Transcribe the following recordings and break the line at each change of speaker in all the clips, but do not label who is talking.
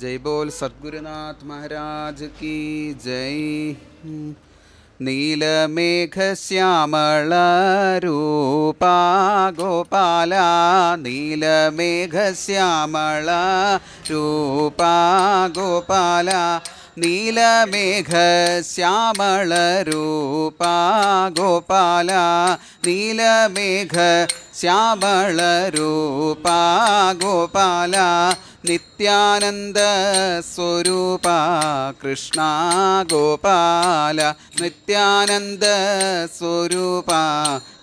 ജയ് ബോൽ സദ്ഗുരുനാഥ് മഹാരാജ് കീ ജയ്. നീലമേഘശ്യാമളരൂപാ ഗോപാല. നീലമേഘശ്യാമള രൂപാ ഗോപാല. നീലമേഘശ്യാമളരൂപാ ഗോപാല. നീലമേഘ ശ്യാമളരൂപാ ഗോപാല. നിത്യാനന്ദ സ്വരൂപ കൃഷ്ണ ഗോപാല. നിത്യാനന്ദ സ്വരൂപ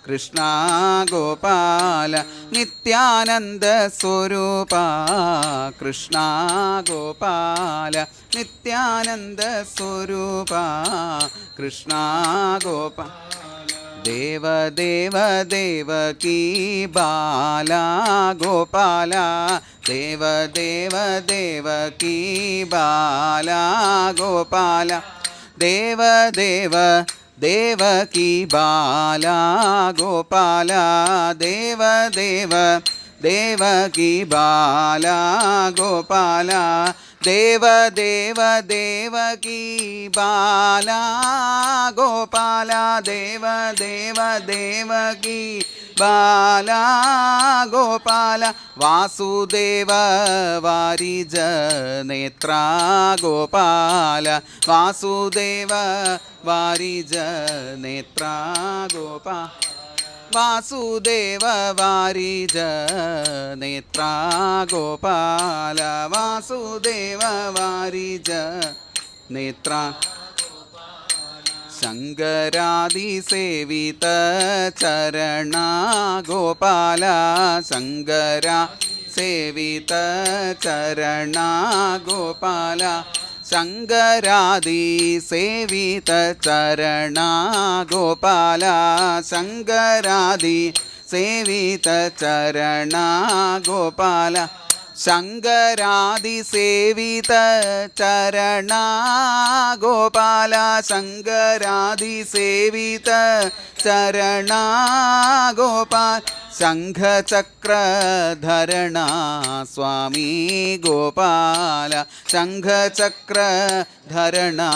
കൃഷ്ണ ഗോപാല. നിത്യാനന്ദ സ്വരൂപ കൃഷ്ണ ഗോപാല. നിത്യാനന്ദ സ്വരൂപ കൃഷ്ണ ഗോപാല ദേവ ദേവ ദേവകീ ബാല ഗോപാല. ദേവ ദേവ ദേവകീ ബാല ഗോപാല. ദേവ ദേവ ദേവകീ ബാല ഗോപാല. ദേവ ദേവ देवकी बाला, गोपाला, देव देव देवकी बाला, गोपाला, देव देव देवकी बाला, गोपाल, वासुदेव नेत्रा, गोपाल, वासुदेव, वारिज नेत्रा, गोपाल। വാസുദേവ വാരിജ നേത്ര ഗോപാല വാസുദേവ വാരിജ നേത്ര ശങ്കരാതിസേവിത ചരണ ഗോപാല. ശങ്കര സേവിത ചരണ ഗോപാല. ശങ്കരാദി സേവിത ചരണ ഗോപാല ശങ്കരാദി സേവിത ചരണ ഗോപാല ശങ്കരാദി സേവിത ചരണ ഗോപാല ശങ്കരാദി സേവിത ചരണ ഗോപാല शङ्खचक्रधरणा स्वामी गोपाल। शङ्खचक्रधरणा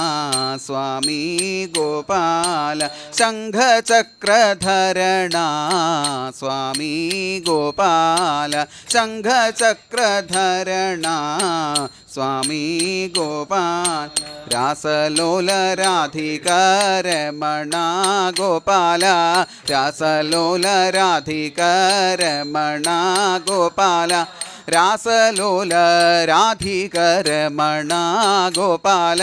स्वामी गोपाल। शङ्खचक्रधरणा स्वामी गोपाल। रासलोल स्वामी गोपाल। രാസലോല രാധികാരമണ ഗോപാല രാസലോല രാധികാരമണ ഗോപാല രാസലോല രാധികരമണ ഗോപാല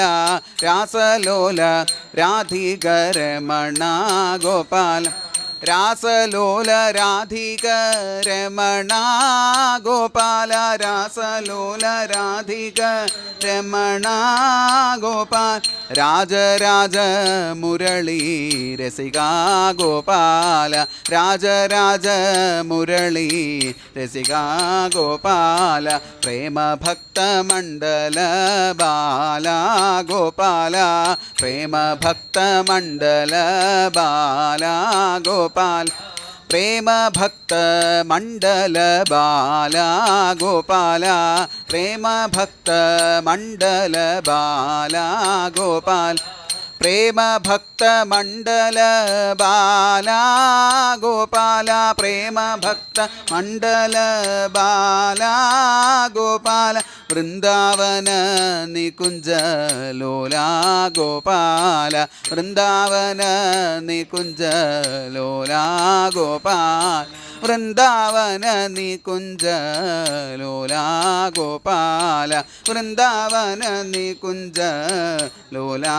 രാസലോല രാധികരമണ ഗോപാല രാസലോല രാധിക രമണ ഗോപാല രാസലോല രാധിക രമണ ഗോപാല രാജരാജ മുരളി രസികാ ഗോപാല രാജരാജ മുരളി രസികാ ഗോപാല പ്രേമഭക്തമണ്ഡല ബാല ഗോപാല പ്രേമഭക്തമണ്ഡല ബാല ഗോപാല बाला गोपाल प्रेम भक्त मण्डल बाला गोपाल പ്രേമഭക്തമണ്ഡല ബാല ഗോപാല പ്രേമഭക്തമണ്ഡല ബാല Gopala Vrindavana നികുഞ്ച ലോലാ Gopala Vrindavana നികുഞ്ച ലോലാ Gopala Vrindavana നികുഞ്ച ലോലാ Gopala Vrindavana നികുഞ്ച ലോലാ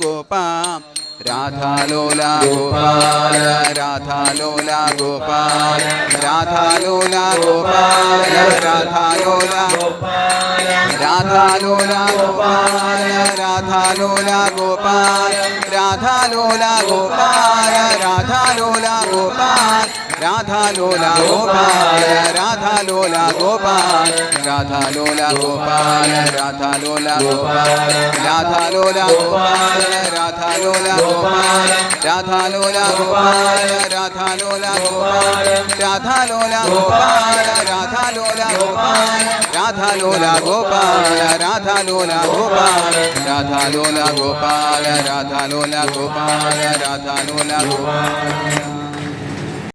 Gopala ഗോപാം രാധാലോല Gopala രാധാലോല Gopala രാധാലോല Gopala രാധാലോല
Gopala
രാധാലോല Gopala രാധാലോല Gopala രാധാലോല Gopala രാധാലോല Gopala. Radha Lola Gopala Radha Lola Gopala Radha Lola Gopala Radha Lola Gopala Radha Lola Gopala Radha Lola Gopala Radha Lola Gopala Radha Lola Gopala Radha Lola Gopala Radha Lola Gopala Radha Lola Gopala Radha Lola Gopala Radha Lola Gopala Radha Lola Gopala Radha Lola Gopala